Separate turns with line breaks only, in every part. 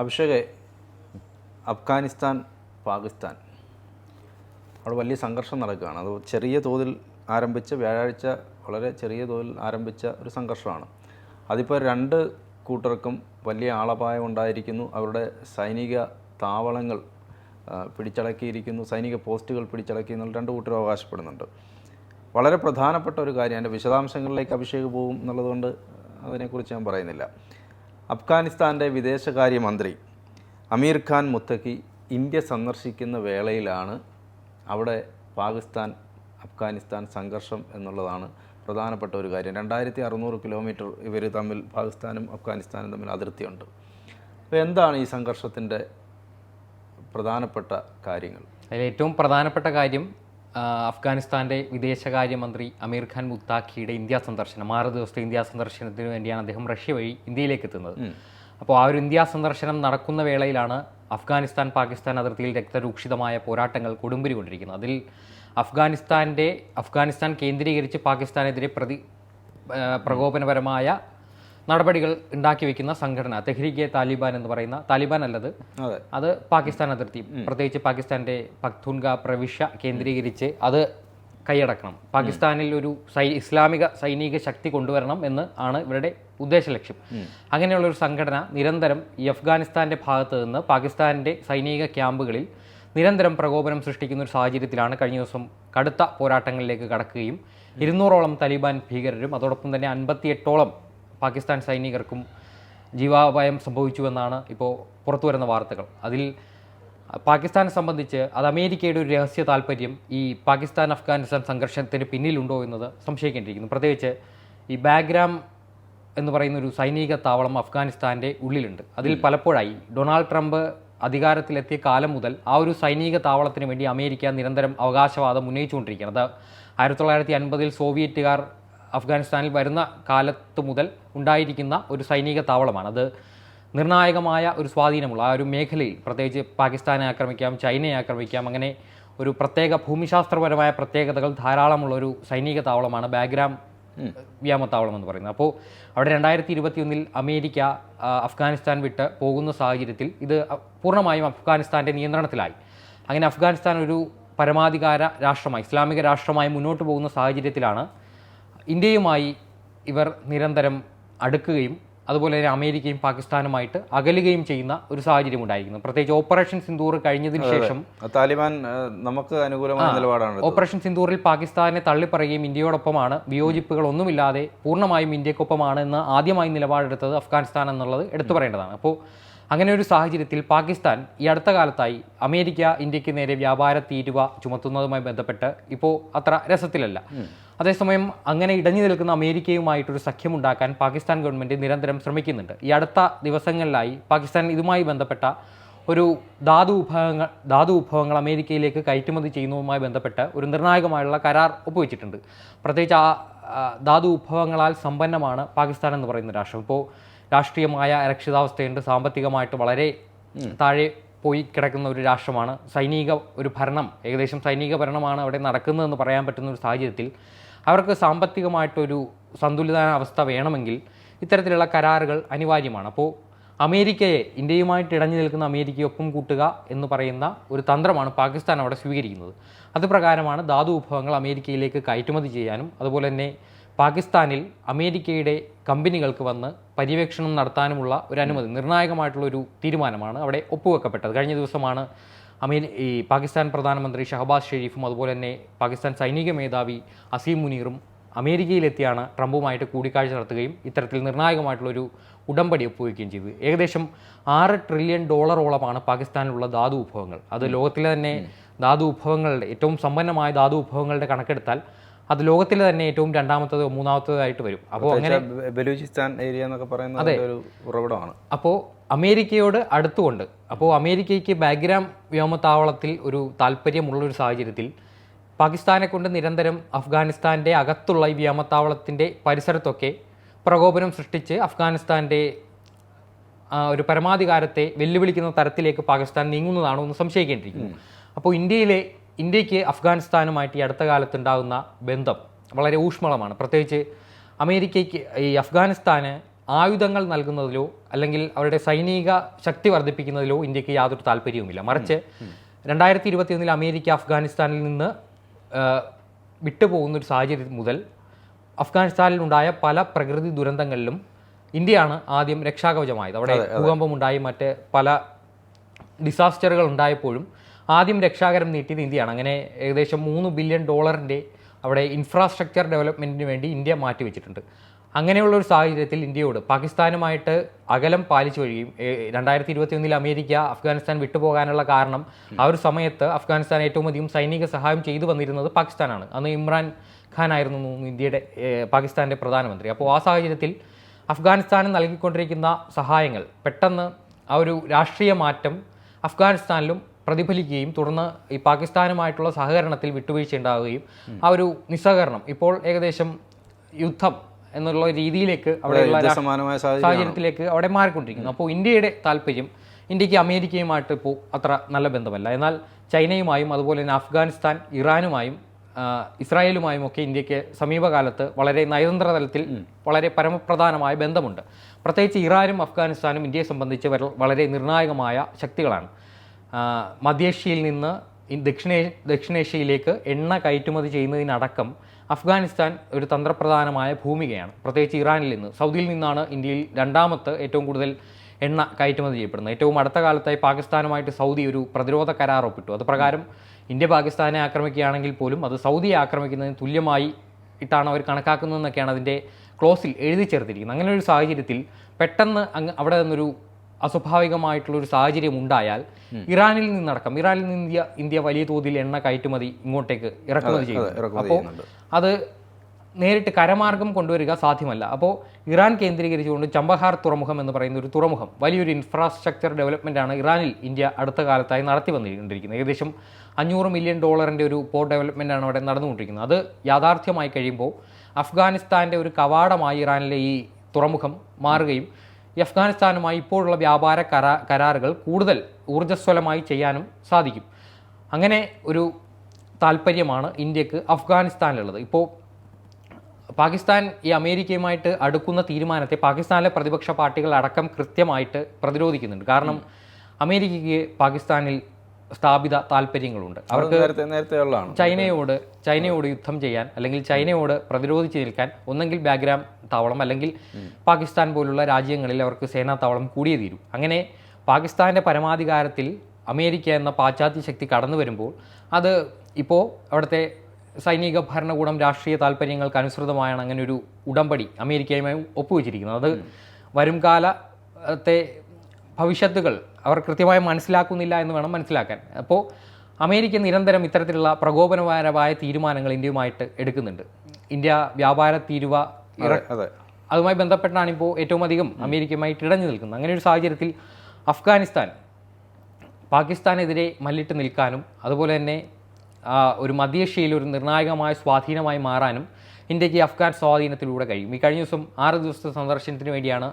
അഭിഷേകെ അഫ്ഗാനിസ്ഥാൻ പാകിസ്ഥാൻ. അവിടെ വലിയ സംഘർഷം നടക്കുകയാണ്. അത് ചെറിയ തോതിൽ ആരംഭിച്ച വ്യാഴാഴ്ച വളരെ ചെറിയ തോതിൽ ആരംഭിച്ച ഒരു സംഘർഷമാണ്. അതിപ്പോൾ രണ്ട് കൂട്ടർക്കും വലിയ ആളപായം ഉണ്ടായിരിക്കുന്നു. അവരുടെ സൈനിക താവളങ്ങൾ പിടിച്ചടക്കിയിരിക്കുന്നു. സൈനിക പോസ്റ്റുകൾ പിടിച്ചടക്കി എന്നുള്ള രണ്ട് കൂട്ടരും അവകാശപ്പെടുന്നുണ്ട്. വളരെ പ്രധാനപ്പെട്ട ഒരു കാര്യം അതിന്റെ വിശദാംശങ്ങളിലേക്ക് അഭിഷേക് പോകും എന്നുള്ളതുകൊണ്ട് അതിനെക്കുറിച്ച് ഞാൻ പറയുന്നില്ല. അഫ്ഗാനിസ്ഥാന്റെ വിദേശകാര്യമന്ത്രി അമീർ ഖാൻ മുത്തഖി ഇന്ത്യ സന്ദർശിക്കുന്ന വേളയിലാണ് അവിടെ പാകിസ്ഥാൻ അഫ്ഗാനിസ്ഥാൻ സംഘർഷം എന്നുള്ളതാണ് പ്രധാനപ്പെട്ട ഒരു കാര്യം. രണ്ടായിരത്തി അറുന്നൂറ് കിലോമീറ്റർ ഇവർ തമ്മിൽ പാകിസ്ഥാനും അഫ്ഗാനിസ്ഥാനും തമ്മിൽ അതിർത്തിയുണ്ട്. അപ്പോൾ എന്താണ് ഈ സംഘർഷത്തിന്റെ പ്രധാനപ്പെട്ട കാര്യങ്ങൾ?
അതിൽ ഏറ്റവും പ്രധാനപ്പെട്ട കാര്യം ആ, അഫ്ഗാനിസ്ഥാന്റെ വിദേശകാര്യമന്ത്രി അമീർ ഖാൻ മുത്താഖിയുടെ ഇന്ത്യ സന്ദർശനം ആറ് ദിവസത്തെ ഇന്ത്യ സന്ദർശനത്തിന് വേണ്ടിയാണ് അദ്ദേഹം റഷ്യ വഴി ഇന്ത്യയിലേക്ക് എത്തുന്നത്. അപ്പോൾ ആ ഒരു ഇന്ത്യ സന്ദർശനം നടക്കുന്ന വേളയിലാണ് അഫ്ഗാനിസ്ഥാൻ പാകിസ്ഥാൻ അതിർത്തിയിൽ രക്തരൂക്ഷിതമായ പോരാട്ടങ്ങൾ കൊടുമ്പിരി കൊണ്ടിരിക്കുന്നത് അതിൽ അഫ്ഗാനിസ്ഥാന്റെ അഫ്ഗാനിസ്ഥാൻ കേന്ദ്രീകരിച്ച് പാകിസ്ഥാനെതിരെ പ്രതി പ്രകോപനപരമായ നടപടികൾ ഉണ്ടാക്കി വെക്കുന്ന സംഘടന തെഹ്രീഖെ താലിബാൻ എന്ന് പറയുന്ന താലിബാൻ അല്ലത്
അത്.
പാകിസ്ഥാൻ അതിർത്തി പ്രത്യേകിച്ച് പാകിസ്ഥാന്റെ പഖ്തൂൺഗ പ്രവിശ്യ കേന്ദ്രീകരിച്ച് അത് കൈയടക്കണം. പാകിസ്ഥാനിൽ ഒരു ഇസ്ലാമിക സൈനിക ശക്തി കൊണ്ടുവരണം എന്ന് ആണ് ഇവരുടെ ഉദ്ദേശ ലക്ഷ്യം. അങ്ങനെയുള്ള ഒരു സംഘടന നിരന്തരം ഈ അഫ്ഗാനിസ്ഥാന്റെ ഭാഗത്ത് നിന്ന് പാകിസ്ഥാന്റെ സൈനിക ക്യാമ്പുകളിൽ നിരന്തരം പ്രകോപനം സൃഷ്ടിക്കുന്ന ഒരു സാഹചര്യത്തിലാണ് കഴിഞ്ഞ ദിവസം കടുത്ത പോരാട്ടങ്ങളിലേക്ക് കടക്കുകയും ഇരുന്നൂറോളം താലിബാൻ ഭീകരരും അതോടൊപ്പം തന്നെ അൻപത്തിയെട്ടോളം പാകിസ്ഥാൻ സൈനികർക്കും ജീവാപായം സംഭവിച്ചുവെന്നാണ് ഇപ്പോൾ പുറത്തു വരുന്ന വാർത്തകൾ. അതിൽ പാകിസ്ഥാനെ സംബന്ധിച്ച് അത് അമേരിക്കയുടെ ഒരു രഹസ്യ താല്പര്യം ഈ പാകിസ്ഥാൻ അഫ്ഗാനിസ്ഥാൻ സംഘർഷത്തിന് പിന്നിലുണ്ടോ എന്നത് സംശയിക്കേണ്ടിയിരിക്കുന്നു. പ്രത്യേകിച്ച് ഈ ബാഗ്രാം എന്ന് പറയുന്ന ഒരു സൈനിക താവളം അഫ്ഗാനിസ്ഥാന്റെ ഉള്ളിലുണ്ട്. അതിൽ പലപ്പോഴായി ഡൊണാൾഡ് ട്രംപ് അധികാരത്തിലെത്തിയ കാലം മുതൽ ആ ഒരു സൈനിക താവളത്തിന് വേണ്ടി അമേരിക്ക നിരന്തരം അവകാശവാദം ഉന്നയിച്ചുകൊണ്ടിരിക്കുകയാണ്. അത് ആയിരത്തി തൊള്ളായിരത്തി അൻപതിൽ സോവിയറ്റുകാർ അഫ്ഗാനിസ്ഥാനിൽ വരുന്ന കാലത്ത് മുതൽ ഉണ്ടായിരിക്കുന്ന ഒരു സൈനിക താവളമാണ്. അത് നിർണായകമായ ഒരു സ്വാധീനമുള്ള ആ ഒരു മേഖലയിൽ പ്രത്യേകിച്ച് പാകിസ്ഥാനെ ആക്രമിക്കാം ചൈനയെ ആക്രമിക്കാം അങ്ങനെ ഒരു പ്രത്യേക ഭൂമിശാസ്ത്രപരമായ പ്രത്യേകതകൾ ധാരാളമുള്ള ഒരു സൈനിക താവളമാണ് ബാഗ്രാം വ്യാമത്താവളം എന്ന് പറയുന്നത്. അപ്പോൾ അവിടെ രണ്ടായിരത്തി ഇരുപത്തിയൊന്നിൽ അമേരിക്ക അഫ്ഗാനിസ്ഥാൻ വിട്ട് പോകുന്ന സാഹചര്യത്തിൽ ഇത് പൂർണമായും അഫ്ഗാനിസ്ഥാന്റെ നിയന്ത്രണത്തിലായി. അങ്ങനെ അഫ്ഗാനിസ്ഥാൻ ഒരു പരമാധികാര രാഷ്ട്രമായി ഇസ്ലാമിക രാഷ്ട്രമായി മുന്നോട്ട് പോകുന്ന സാഹചര്യത്തിലാണ് ഇന്ത്യയുമായി ഇവർ നിരന്തരം അടുക്കുകയും അതുപോലെ തന്നെ അമേരിക്കയും പാകിസ്ഥാനുമായിട്ട് അകലുകയും ചെയ്യുന്ന ഒരു സാഹചര്യം ഉണ്ടായിരിക്കുന്നു. പ്രത്യേകിച്ച് ഓപ്പറേഷൻ സിന്ദൂർ കഴിഞ്ഞതിന് ശേഷം
താലിബാൻ നമുക്ക് അനുകൂലമായ നിലപാടാണ്
ഓപ്പറേഷൻ സിന്ദൂറിൽ പാകിസ്ഥാനെ തള്ളിപ്പറയുകയും ഇന്ത്യയോടൊപ്പമാണ് വിയോജിപ്പുകൾ ഒന്നുമില്ലാതെ പൂർണമായും ഇന്ത്യക്കൊപ്പമാണ് എന്ന് ആദ്യമായി നിലപാടെടുത്തത് അഫ്ഗാനിസ്ഥാൻ എന്നുള്ളത് എടുത്തു പറയേണ്ടതാണ്. അപ്പോൾ അങ്ങനെ ഒരു സാഹചര്യത്തിൽ പാകിസ്ഥാൻ ഈ അടുത്ത കാലത്തായി അമേരിക്ക ഇന്ത്യയ്ക്ക് നേരെ വ്യാപാര തീരുവ ചുമത്തുന്നതുമായി ബന്ധപ്പെട്ട് ഇപ്പോൾ അത്ര രസത്തിലല്ല. അതേസമയം അങ്ങനെ ഇടഞ്ഞു നിൽക്കുന്ന അമേരിക്കയുമായിട്ടൊരു സഖ്യമുണ്ടാക്കാൻ പാകിസ്ഥാൻ ഗവൺമെന്റ് നിരന്തരം ശ്രമിക്കുന്നുണ്ട്. ഈ അടുത്ത ദിവസങ്ങളിലായി പാകിസ്ഥാൻ ഇതുമായി ബന്ധപ്പെട്ട ഒരു ധാതു വിഭവങ്ങൾ ധാതു വിഭവങ്ങൾ അമേരിക്കയിലേക്ക് കയറ്റുമതി ചെയ്യുന്നതുമായി ബന്ധപ്പെട്ട് ഒരു നിർണായകമായുള്ള കരാർ ഒപ്പുവെച്ചിട്ടുണ്ട്. പ്രത്യേകിച്ച് ആ ധാതു വിഭവങ്ങളാൽ സമ്പന്നമാണ് പാകിസ്ഥാൻ എന്ന് പറയുന്ന രാഷ്ട്രം. ഇപ്പോൾ രാഷ്ട്രീയമായ അരക്ഷിതാവസ്ഥയുണ്ട്. സാമ്പത്തികമായിട്ട് വളരെ താഴെ പോയി കിടക്കുന്ന ഒരു രാഷ്ട്രമാണ്. സൈനിക ഒരു ഭരണം ഏകദേശം സൈനിക ഭരണമാണ് അവിടെ നടക്കുന്നതെന്ന് പറയാൻ പറ്റുന്ന ഒരു സാഹചര്യത്തിൽ അവർക്ക് സാമ്പത്തികമായിട്ടൊരു സന്തുലിതാവസ്ഥ വേണമെങ്കിൽ ഇത്തരത്തിലുള്ള കരാറുകൾ അനിവാര്യമാണ്. അപ്പോൾ അമേരിക്കയെ ഇന്ത്യയുമായിട്ട് ഇടഞ്ഞു നിൽക്കുന്ന അമേരിക്കയെ ഒപ്പം കൂട്ടുക എന്ന് പറയുന്ന ഒരു തന്ത്രമാണ് പാകിസ്ഥാൻ അവിടെ സ്വീകരിക്കുന്നത്. അത് പ്രകാരമാണ് ധാതു വിഭവങ്ങൾ അമേരിക്കയിലേക്ക് കയറ്റുമതി ചെയ്യാനും അതുപോലെ തന്നെ പാകിസ്ഥാനിൽ അമേരിക്കയുടെ കമ്പനികൾക്ക് വന്ന് പര്യവേക്ഷണം നടത്താനുമുള്ള ഒരു അനുമതി നിർണായകമായിട്ടുള്ള ഒരു തീരുമാനമാണ് അവിടെ ഒപ്പുവെക്കപ്പെട്ടത്. കഴിഞ്ഞ ദിവസമാണ് അമേരി ഈ പാകിസ്ഥാൻ പ്രധാനമന്ത്രി ഷഹബാസ് ഷെരീഫും അതുപോലെ തന്നെ പാകിസ്ഥാൻ സൈനിക മേധാവി അസീം മുനീറും അമേരിക്കയിലെത്തിയാണ് ട്രംപുമായിട്ട് കൂടിക്കാഴ്ച നടത്തുകയും ഇത്തരത്തിൽ നിർണായകമായിട്ടുള്ളൊരു ഉടമ്പടി ഒപ്പുവെക്കുകയും ചെയ്തു. ഏകദേശം ആറ് ട്രില്യൺ ഡോളറോളമാണ് പാകിസ്ഥാനിലുള്ള ധാതു വിഭവങ്ങൾ. അത് ലോകത്തിലെ തന്നെ ധാതു വിഭവങ്ങളുടെ ഏറ്റവും സമ്പന്നമായ ധാതു വിഭവങ്ങളുടെ കണക്കെടുത്താൽ അത് ലോകത്തിലെ തന്നെ ഏറ്റവും രണ്ടാമത്തതോ മൂന്നാമത്തതോ ആയിട്ട് വരും. അപ്പോൾ അങ്ങനെ
ബലൂചിസ്ഥാൻ ഏരിയ എന്നൊക്കെ പറയുന്നത് അതെ.
അപ്പോൾ അമേരിക്കയോട് അടുത്തുകൊണ്ട് അപ്പോൾ അമേരിക്കയ്ക്ക് ബാഗ്രാം വ്യോമത്താവളത്തിൽ ഒരു താല്പര്യമുള്ള ഒരു സാഹചര്യത്തിൽ പാകിസ്ഥാനെ കൊണ്ട് നിരന്തരം അഫ്ഗാനിസ്ഥാന്റെ അകത്തുള്ള ഈ വ്യോമത്താവളത്തിന്റെ പരിസരത്തൊക്കെ പ്രകോപനം സൃഷ്ടിച്ച് അഫ്ഗാനിസ്ഥാന്റെ ഒരു പരമാധികാരത്തെ വെല്ലുവിളിക്കുന്ന തരത്തിലേക്ക് പാകിസ്ഥാൻ നീങ്ങുന്നതാണോ എന്ന് സംശയിക്കേണ്ടിയിരിക്കുന്നു. അപ്പോൾ ഇന്ത്യയിലെ ഇന്ത്യയ്ക്ക് അഫ്ഗാനിസ്ഥാനുമായിട്ട് ഈ അടുത്ത കാലത്തുണ്ടാകുന്ന ബന്ധം വളരെ ഊഷ്മളമാണ്. പ്രത്യേകിച്ച് അമേരിക്കയ്ക്ക് ഈ അഫ്ഗാനിസ്ഥാന് ആയുധങ്ങൾ നൽകുന്നതിലോ അല്ലെങ്കിൽ അവരുടെ സൈനിക ശക്തി വർദ്ധിപ്പിക്കുന്നതിലോ ഇന്ത്യയ്ക്ക് യാതൊരു താല്പര്യവുമില്ല. മറിച്ച് രണ്ടായിരത്തി ഇരുപത്തിയൊന്നിൽ അമേരിക്ക അഫ്ഗാനിസ്ഥാനിൽ നിന്ന് വിട്ടുപോകുന്ന ഒരു സാഹചര്യം മുതൽ അഫ്ഗാനിസ്ഥാനിലുണ്ടായ പല പ്രകൃതി ദുരന്തങ്ങളിലും ഇന്ത്യയാണ് ആദ്യം രക്ഷാകവചമായത്. അവിടെ ഭൂകമ്പമുണ്ടായി മറ്റ് പല ഡിസാസ്റ്ററുകൾ ഉണ്ടായപ്പോഴും ആദ്യം രക്ഷാകരം നീട്ടിയത് ഇന്ത്യയാണ്. അങ്ങനെ ഏകദേശം മൂന്ന് ബില്യൺ ഡോളറിന്റെ അവിടെ ഇൻഫ്രാസ്ട്രക്ചർ ഡെവലപ്മെന്റിന് വേണ്ടി ഇന്ത്യ മാറ്റിവെച്ചിട്ടുണ്ട്. അങ്ങനെയുള്ള ഒരു സാഹചര്യത്തിൽ ഇന്ത്യയോട് പാകിസ്ഥാനുമായിട്ട് അകലം പാലിച്ചു കഴിയും രണ്ടായിരത്തി ഇരുപത്തിയൊന്നിൽ അമേരിക്ക അഫ്ഗാനിസ്ഥാൻ വിട്ടുപോകാനുള്ള കാരണം ആ ഒരു സമയത്ത് അഫ്ഗാനിസ്ഥാൻ ഏറ്റവും അധികം സൈനിക സഹായം ചെയ്തു വന്നിരുന്നത് പാകിസ്ഥാനാണ്. അന്ന് ഇമ്രാൻ ഖാൻ ആയിരുന്നു ഇന്ത്യയുടെ പാകിസ്ഥാന്റെ പ്രധാനമന്ത്രി. അപ്പോൾ ആ സാഹചര്യത്തിൽ അഫ്ഗാനിസ്ഥാന് നൽകിക്കൊണ്ടിരിക്കുന്ന സഹായങ്ങൾ പെട്ടെന്ന് ആ ഒരു രാഷ്ട്രീയ മാറ്റം അഫ്ഗാനിസ്ഥാനിലും പ്രതിഫലിക്കുകയും തുടർന്ന് ഈ പാകിസ്ഥാനുമായിട്ടുള്ള സഹകരണത്തിൽ വിട്ടുവീഴ്ച ഉണ്ടാവുകയും ആ ഒരു നിസ്സഹകരണം. ഇപ്പോൾ ഏകദേശം യുദ്ധം എന്നുള്ള രീതിയിലേക്ക് അവിടെയുള്ള സാഹചര്യത്തിലേക്ക് അവിടെ മാറിക്കൊണ്ടിരിക്കുന്നു. അപ്പോൾ ഇന്ത്യയുടെ താല്പര്യം ഇന്ത്യയ്ക്ക് അമേരിക്കയുമായിട്ട് ഇപ്പോൾ അത്ര നല്ല ബന്ധമല്ല. എന്നാൽ ചൈനയുമായും അതുപോലെ തന്നെ അഫ്ഗാനിസ്ഥാൻ ഇറാനുമായും ഇസ്രായേലുമായും ഒക്കെ ഇന്ത്യയ്ക്ക് സമീപകാലത്ത് വളരെ നയതന്ത്ര തലത്തിൽ വളരെ പരമപ്രധാനമായ ബന്ധമുണ്ട്. പ്രത്യേകിച്ച് ഇറാനും അഫ്ഗാനിസ്ഥാനും ഇന്ത്യയെ സംബന്ധിച്ച് വളരെ നിർണായകമായ ശക്തികളാണ്. മധ്യേഷ്യയിൽ നിന്ന് ദക്ഷിണേ ദക്ഷിണേഷ്യയിലേക്ക് എണ്ണ കയറ്റുമതി ചെയ്യുന്നതിനടക്കം അഫ്ഗാനിസ്ഥാൻ ഒരു തന്ത്രപ്രധാനമായ ഭൂമികയാണ്. പ്രത്യേകിച്ച് ഇറാനിൽ നിന്ന്. സൗദിയിൽ നിന്നാണ് ഇന്ത്യയിൽ രണ്ടാമത്തെ ഏറ്റവും കൂടുതൽ എണ്ണ കയറ്റുമതി ചെയ്യപ്പെടുന്നത്. ഏറ്റവും അടുത്ത കാലത്തായി പാകിസ്ഥാനുമായിട്ട് സൗദി ഒരു പ്രതിരോധ കരാർ ഒപ്പിട്ടു. അത് പ്രകാരം ഇന്ത്യ പാകിസ്ഥാനെ ആക്രമിക്കുകയാണെങ്കിൽ പോലും അത് സൗദിയെ ആക്രമിക്കുന്നതിന് തുല്യമായി ഇട്ടാണ് അവർ കണക്കാക്കുന്നതെന്നൊക്കെയാണ് അതിന്റെ ക്ലോസിൽ എഴുതി ചേർത്തിരിക്കുന്നത്. അങ്ങനെ ഒരു സാഹചര്യത്തിൽ പെട്ടെന്ന് അങ്ങ് അവിടെ നിന്നൊരു അസ്വാഭാവികമായിട്ടുള്ള ഒരു സാഹചര്യം ഉണ്ടായാൽ ഇറാനിൽ നിന്നടക്കം ഇറാനിൽ നിന്ന് ഇന്ത്യ ഇന്ത്യ വലിയ തോതിൽ എണ്ണ കയറ്റുമതി ഇങ്ങോട്ടേക്ക് ഇറക്കുമതി
ചെയ്യും
അപ്പോൾ അത് നേരിട്ട് കരമാർഗം കൊണ്ടുവരിക സാധ്യമല്ല. അപ്പോൾ ഇറാൻ കേന്ദ്രീകരിച്ചുകൊണ്ട് ചമ്പഹാർ തുറമുഖം എന്ന് പറയുന്ന ഒരു തുറമുഖം വലിയൊരു ഇൻഫ്രാസ്ട്രക്ചർ ഡെവലപ്മെന്റ് ആണ് ഇറാനിൽ ഇന്ത്യ അടുത്ത കാലത്തായി നടത്തി വന്നുകൊണ്ടിരിക്കുന്നത് ഏകദേശം അഞ്ഞൂറ് മില്യൺ ഡോളറിന്റെ ഒരു പോർട്ട് ഡെവലപ്മെന്റ് ആണ് അവിടെ നടന്നുകൊണ്ടിരിക്കുന്നത്. അത് യാഥാർത്ഥ്യമായി കഴിയുമ്പോൾ അഫ്ഗാനിസ്ഥാന്റെ ഒരു കവാടമായി ഇറാനിലെ ഈ തുറമുഖം മാറുകയും ഈ അഫ്ഗാനിസ്ഥാനുമായി ഇപ്പോഴുള്ള വ്യാപാര കരാ കരാറുകൾ കൂടുതൽ ഊർജസ്വലമായി ചെയ്യാനും സാധിക്കും. അങ്ങനെ ഒരു താല്പര്യമാണ് ഇന്ത്യയ്ക്ക് അഫ്ഗാനിസ്ഥാനിലുള്ളത്. ഇപ്പോൾ പാകിസ്ഥാൻ ഈ അമേരിക്കയുമായിട്ട് അടുക്കുന്ന തീരുമാനത്തെ പാകിസ്ഥാനിലെ പ്രതിപക്ഷ പാർട്ടികൾ അടക്കം കൃത്യമായിട്ട് പ്രതിരോധിക്കുന്നുണ്ട്. കാരണം അമേരിക്കയ്ക്ക് പാകിസ്ഥാനിൽ സ്ഥാപിത താല്പര്യങ്ങളുണ്ട്.
അവർക്ക് നേരത്തെ
ചൈനയോട് ചൈനയോട് യുദ്ധം ചെയ്യാൻ അല്ലെങ്കിൽ ചൈനയോട് പ്രതിരോധിച്ച് നിൽക്കാൻ ഒന്നെങ്കിൽ ബാഗ്രാം താവളം അല്ലെങ്കിൽ പാകിസ്ഥാൻ പോലുള്ള രാജ്യങ്ങളിൽ അവർക്ക് സേനാ താവളം കൂടിയേ തീരൂ. അങ്ങനെ പാകിസ്ഥാന്റെ പരമാധികാരത്തിൽ അമേരിക്ക എന്ന പാശ്ചാത്യ ശക്തി കടന്നു വരുമ്പോൾ അത് ഇപ്പോൾ അവിടുത്തെ സൈനിക ഭരണകൂടം രാഷ്ട്രീയ താല്പര്യങ്ങൾക്ക് അനുസൃതമായാണ് അങ്ങനെ ഒരു ഉടമ്പടി അമേരിക്കയുമായി ഒപ്പുവെച്ചിരിക്കുന്നത്. അത് വരും കാലത്തെ ഭവിഷ്യത്തുകൾ അവർ കൃത്യമായി മനസ്സിലാക്കുന്നില്ല എന്ന് വേണം മനസ്സിലാക്കാൻ. അപ്പോൾ അമേരിക്ക നിരന്തരം ഇത്തരത്തിലുള്ള പ്രകോപനപരമായ തീരുമാനങ്ങൾ ഇന്ത്യയുമായിട്ട് എടുക്കുന്നുണ്ട്. ഇന്ത്യ വ്യാപാര തീരുവ
അതെ അതെ.
അതുമായി ബന്ധപ്പെട്ടാണ് ഇപ്പോൾ ഏറ്റവും അധികം അമേരിക്കയുമായി ഇടഞ്ഞു നിൽക്കുന്നത്. അങ്ങനെ ഒരു സാഹചര്യത്തിൽ അഫ്ഗാനിസ്ഥാൻ പാകിസ്ഥാനെതിരെ മല്ലിട്ട് നിൽക്കാനും അതുപോലെ തന്നെ ഒരു മധ്യേഷ്യയിൽ ഒരു നിർണായകമായ സ്വാധീനമായി മാറാനും ഇന്ത്യയ്ക്ക് അഫ്ഗാൻ സ്വാധീനത്തിലൂടെ കഴിയും. ഈ കഴിഞ്ഞ ദിവസം ആറ് ദിവസത്തെ സന്ദർശനത്തിന് വേണ്ടിയാണ്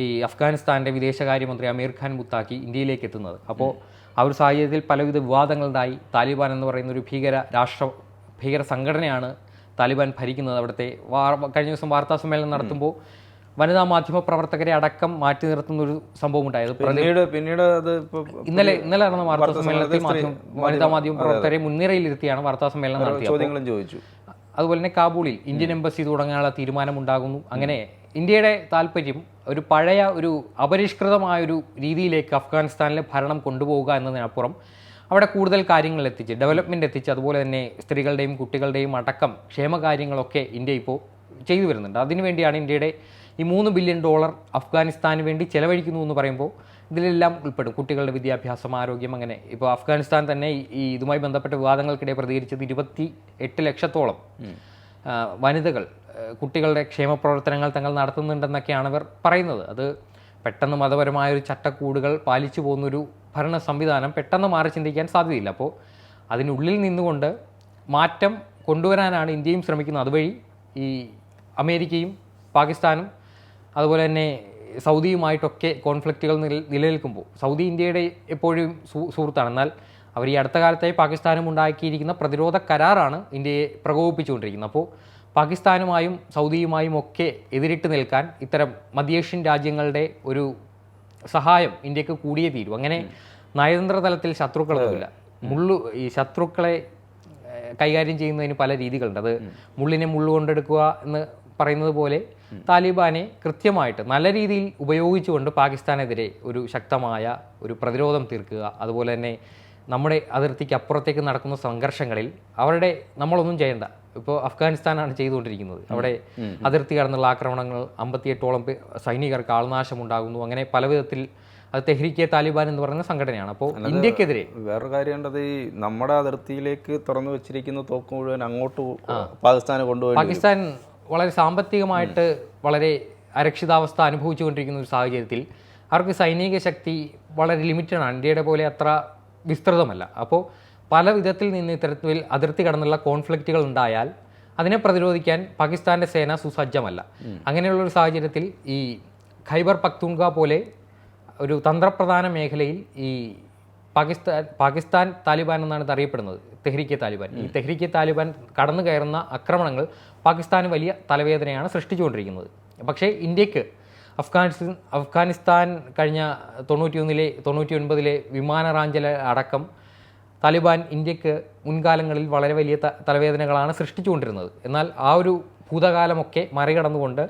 ഈ അഫ്ഗാനിസ്ഥാന്റെ വിദേശകാര്യമന്ത്രി അമീർ ഖാൻ മുത്താക്കി ഇന്ത്യയിലേക്ക് എത്തുന്നത്. അപ്പോൾ ആ ഒരു സാഹചര്യത്തിൽ പലവിധ വിവാദങ്ങളുണ്ടായി. താലിബാൻ എന്ന് പറയുന്ന ഒരു ഭീകര രാഷ്ട്ര ഭീകര സംഘടനയാണ് താലിബാൻ ഭരിക്കുന്നത് അവിടുത്തെ. കഴിഞ്ഞ ദിവസം വാർത്താ സമ്മേളനം നടത്തുമ്പോൾ വനിതാ മാധ്യമ പ്രവർത്തകരെ അടക്കം മാറ്റി നിർത്തുന്ന ഒരു സംഭവം ഉണ്ടായത്.
പിന്നീട് പിന്നീട് അത്
ഇന്നലെ ഇന്നലെ നടന്ന വാർത്താ സമ്മേളനത്തിൽ വനിതാ മാധ്യമ പ്രവർത്തകരെ മുൻനിരയിലിരുത്തിയാണ് വാർത്താ സമ്മേളനം നടത്തിയത്.
ചോദ്യങ്ങളും ചോദിച്ചു.
അതുപോലെ തന്നെ കാബൂളിൽ ഇന്ത്യൻ എംബസി തുടങ്ങാനുള്ള തീരുമാനമുണ്ടാകുന്നു. അങ്ങനെ ഇന്ത്യയുടെ താല്പര്യം ഒരു പഴയ ഒരു അപരിഷ്കൃതമായ ഒരു രീതിയിലേക്ക് അഫ്ഗാനിസ്ഥാനിലെ ഭരണം കൊണ്ടുപോവുക എന്നതിനപ്പുറം അവിടെ കൂടുതൽ കാര്യങ്ങൾ എത്തിച്ച് ഡെവലപ്മെന്റ് എത്തിച്ച് അതുപോലെ തന്നെ സ്ത്രീകളുടെയും കുട്ടികളുടെയും അടക്കം ക്ഷേമകാര്യങ്ങളൊക്കെ ഇന്ത്യ ഇപ്പോൾ ചെയ്തു വരുന്നുണ്ട്. അതിനുവേണ്ടിയാണ് ഇന്ത്യയുടെ ഈ മൂന്ന് ബില്യൺ ഡോളർ അഫ്ഗാനിസ്ഥാന് വേണ്ടി ചെലവഴിക്കുന്നു എന്ന് പറയുമ്പോൾ ഇതിലെല്ലാം ഉൾപ്പെടും. കുട്ടികളുടെ വിദ്യാഭ്യാസം ആരോഗ്യം അങ്ങനെ. ഇപ്പോൾ അഫ്ഗാനിസ്ഥാൻ തന്നെ ഈ- ഇതുമായി ബന്ധപ്പെട്ട വിവാദങ്ങൾക്കിടെ പ്രതികരിച്ചത് ഇരുപത്തി എട്ട് ലക്ഷത്തോളം വനിതകൾ കുട്ടികളുടെ ക്ഷേമപ്രവർത്തനങ്ങൾ തങ്ങൾ നടത്തുന്നുണ്ടെന്നൊക്കെയാണ് അവർ പറയുന്നത്. അത് പെട്ടെന്ന് മതപരമായ ഒരു ചട്ടക്കൂടുകൾ പാലിച്ചു പോകുന്നൊരു ഭരണ സംവിധാനം പെട്ടെന്ന് മാറി ചിന്തിക്കാൻ സാധ്യതയില്ല. അപ്പോൾ അതിനുള്ളിൽ നിന്നുകൊണ്ട് മാറ്റം കൊണ്ടുവരാനാണ് ഇന്ത്യയും ശ്രമിക്കുന്നത്. അതുവഴി ഈ അമേരിക്കയും പാകിസ്ഥാനും അതുപോലെ തന്നെ സൗദിയുമായിട്ടൊക്കെ കോൺഫ്ലിക്റ്റുകൾ നിലനിൽക്കുമ്പോൾ സൗദി ഇന്ത്യയുടെ എപ്പോഴും സുഹൃത്താണ്. എന്നാൽ അവർ ഈ അടുത്ത കാലത്തായി പാകിസ്ഥാനും ഉണ്ടാക്കിയിരിക്കുന്ന പ്രതിരോധ കരാറാണ് ഇന്ത്യയെ പ്രകോപിപ്പിച്ചുകൊണ്ടിരിക്കുന്നത്. അപ്പോൾ പാകിസ്ഥാനുമായും സൗദിയുമായും ഒക്കെ എതിരിട്ട് നിൽക്കാൻ ഇത്തരം മധ്യേഷ്യൻ രാജ്യങ്ങളുടെ ഒരു സഹായം ഇന്ത്യയ്ക്ക് കൂടിയേ തീരൂ. അങ്ങനെ നയതന്ത്ര തലത്തിൽ ശത്രുക്കളൊന്നുമില്ല. മുള്ളു ഈ ശത്രുക്കളെ കൈകാര്യം ചെയ്യുന്നതിന് പല രീതികളുണ്ട്. അത് മുള്ളിനെ മുള്ളു കൊണ്ടെടുക്കുക എന്ന് പറയുന്നത് പോലെ താലിബാനെ കൃത്യമായിട്ട് നല്ല രീതിയിൽ ഉപയോഗിച്ചുകൊണ്ട് പാകിസ്ഥാനെതിരെ ഒരു ശക്തമായ ഒരു പ്രതിരോധം തീർക്കുക. അതുപോലെ തന്നെ നമ്മുടെ അതിർത്തിക്ക് അപ്പുറത്തേക്ക് നടക്കുന്ന സംഘർഷങ്ങളിൽ അവരുടെ നമ്മളൊന്നും ചെയ്യണ്ട. ഇപ്പോൾ അഫ്ഗാനിസ്ഥാനാണ് ചെയ്തുകൊണ്ടിരിക്കുന്നത്. അവിടെ അതിർത്തി കടന്നുള്ള ആക്രമണങ്ങൾ അമ്പത്തിയെട്ടോളം സൈനികർക്ക് ആൾനാശം ഉണ്ടാകുന്നു അങ്ങനെ പല വിധത്തിൽ അത് തെഹ്രിക്കെ താലിബാൻ എന്ന് പറയുന്ന സംഘടനയാണ്. അപ്പോൾ ഇന്ത്യക്കെതിരെ
വേറൊരു കാര്യം ഈ നമ്മുടെ അതിർത്തിയിലേക്ക് തുറന്നു വെച്ചിരിക്കുന്ന തോക്ക് മുഴുവൻ അങ്ങോട്ട് പാകിസ്ഥാന് കൊണ്ടുപോയി
പാകിസ്ഥാൻ വളരെ സാമ്പത്തികമായിട്ട് വളരെ അരക്ഷിതാവസ്ഥ അനുഭവിച്ചുകൊണ്ടിരിക്കുന്ന ഒരു സാഹചര്യത്തിൽ അവർക്ക് സൈനിക ശക്തി വളരെ ലിമിറ്റഡാണ് ആണ്. ഇന്ത്യയുടെ പോലെ അത്ര വിസ്തൃതമല്ല. അപ്പോൾ പല വിധത്തിൽ നിന്ന് ഇത്തരത്തിൽ അതിർത്തി കടന്നുള്ള കോൺഫ്ലിക്റ്റുകൾ ഉണ്ടായാൽ അതിനെ പ്രതിരോധിക്കാൻ പാകിസ്ഥാന്റെ സേന സുസജ്ജമല്ല. അങ്ങനെയുള്ള ഒരു സാഹചര്യത്തിൽ ഈ ഖൈബർ പക്തൂൺക പോലെ ഒരു തന്ത്രപ്രധാന മേഖലയിൽ ഈ പാകിസ്ഥാൻ പാകിസ്ഥാൻ താലിബാൻ എന്നാണ് ഇത് അറിയപ്പെടുന്നത് തെഹ്രിക്കെ താലിബാൻ. ഈ തെഹ്രിക്കെ താലിബാൻ കടന്നു കയറുന്ന ആക്രമണങ്ങൾ പാകിസ്ഥാന് വലിയ തലവേദനയാണ് സൃഷ്ടിച്ചുകൊണ്ടിരിക്കുന്നത്. പക്ഷേ ഇന്ത്യയ്ക്ക് അഫ്ഗാനിസ്ഥാൻ അഫ്ഗാനിസ്ഥാൻ കഴിഞ്ഞ തൊണ്ണൂറ്റിയൊന്നിലെ തൊണ്ണൂറ്റി ഒൻപതിലെ വിമാന റാഞ്ചല അടക്കം താലിബാൻ ഇന്ത്യയ്ക്ക് മുൻകാലങ്ങളിൽ വളരെ വലിയ തലവേദനകളാണ് സൃഷ്ടിച്ചുകൊണ്ടിരുന്നത്. എന്നാൽ ആ ഒരു ഭൂതകാലമൊക്കെ മറികടന്നുകൊണ്ട്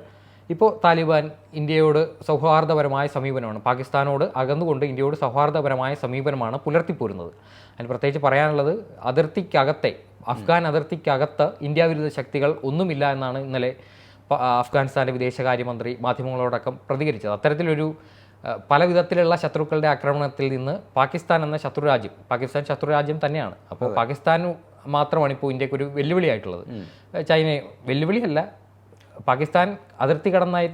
ഇപ്പോൾ താലിബാൻ ഇന്ത്യയോട് സൗഹാർദ്ദപരമായ സമീപനമാണ്. പാകിസ്ഥാനോട് അകന്നുകൊണ്ട് ഇന്ത്യയോട് സൗഹാർദ്ദപരമായ സമീപനമാണ് പുലർത്തിപ്പോരുന്നത്. അതിന് പ്രത്യേകിച്ച് പറയാനുള്ളത് അതിർത്തിക്കകത്തെ അഫ്ഗാൻ അതിർത്തിക്കകത്ത് ഇന്ത്യ വിരുദ്ധ ശക്തികൾ ഒന്നുമില്ല എന്നാണ് ഇന്നലെ അഫ്ഗാനിസ്ഥാന്റെ വിദേശകാര്യമന്ത്രി മാധ്യമങ്ങളോടക്കം പ്രതികരിച്ചത്. അത്തരത്തിലൊരു പല വിധത്തിലുള്ള ശത്രുക്കളുടെ ആക്രമണത്തിൽ നിന്ന് പാകിസ്ഥാൻ എന്ന ശത്രുരാജ്യം പാകിസ്ഥാൻ ശത്രുരാജ്യം തന്നെയാണ്. അപ്പോൾ പാകിസ്ഥാൻ മാത്രമാണ് ഇപ്പോൾ ഇന്ത്യയ്ക്ക് ഒരു വെല്ലുവിളിയായിട്ടുള്ളത്. ചൈന വെല്ലുവിളിയല്ല. പാകിസ്ഥാൻ അതിർത്തി കടന്നായി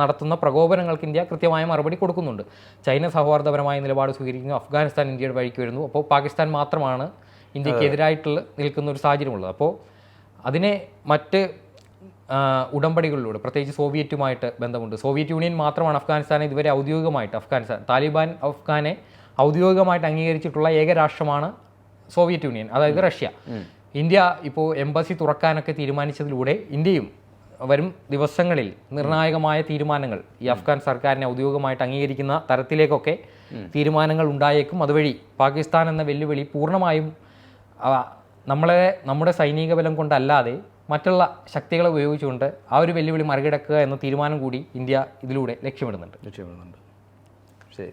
നടത്തുന്ന പ്രകോപനങ്ങൾക്ക് ഇന്ത്യ കൃത്യമായ മറുപടി കൊടുക്കുന്നുണ്ട്. ചൈന സൗഹാർദ്ദപരമായ നിലപാട് സ്വീകരിക്കുന്നു. അഫ്ഗാനിസ്ഥാൻ ഇന്ത്യയുടെ വഴിക്ക് വരുന്നു. അപ്പോൾ പാകിസ്ഥാൻ മാത്രമാണ് ഇന്ത്യയ്ക്ക് എതിരായിട്ടുള്ള നിൽക്കുന്ന ഒരു സാഹചര്യമുള്ളത്. അപ്പോൾ അതിനെ മറ്റ് ഉടമ്പടികളിലൂടെ പ്രത്യേകിച്ച് സോവിയറ്റുമായിട്ട് ബന്ധമുണ്ട്. സോവിയറ്റ് യൂണിയൻ മാത്രമാണ് അഫ്ഗാനിസ്ഥാനെ ഇതുവരെ ഔദ്യോഗികമായിട്ട് അഫ്ഗാനിസ്ഥാൻ താലിബാൻ അഫ്ഗാനെ ഔദ്യോഗികമായിട്ട് അംഗീകരിച്ചിട്ടുള്ള ഏക രാഷ്ട്രമാണ് സോവിയറ്റ് യൂണിയൻ അതായത് റഷ്യ. ഇന്ത്യ ഇപ്പോൾ എംബസി തുറക്കാനൊക്കെ തീരുമാനിച്ചതിലൂടെ ഇന്ത്യയും വരും ദിവസങ്ങളിൽ നിർണായകമായ തീരുമാനങ്ങൾ ഈ അഫ്ഗാൻ സർക്കാരിനെ ഔദ്യോഗികമായിട്ട് അംഗീകരിക്കുന്ന തരത്തിലേക്കൊക്കെ തീരുമാനങ്ങൾ ഉണ്ടായേക്കും. അതുവഴി പാകിസ്ഥാൻ എന്ന വെല്ലുവിളി പൂർണമായും നമ്മളെ നമ്മുടെ സൈനിക ബലം കൊണ്ടല്ലാതെ മറ്റുള്ള ശക്തികളെ ഉപയോഗിച്ചുകൊണ്ട് ആ ഒരു വെല്ലുവിളി മറികടക്കുക എന്ന തീരുമാനം കൂടി ഇന്ത്യ ഇതിലൂടെ ലക്ഷ്യമിടുന്നുണ്ട്.
ലക്ഷ്യമിടുന്നുണ്ട്. ശരി.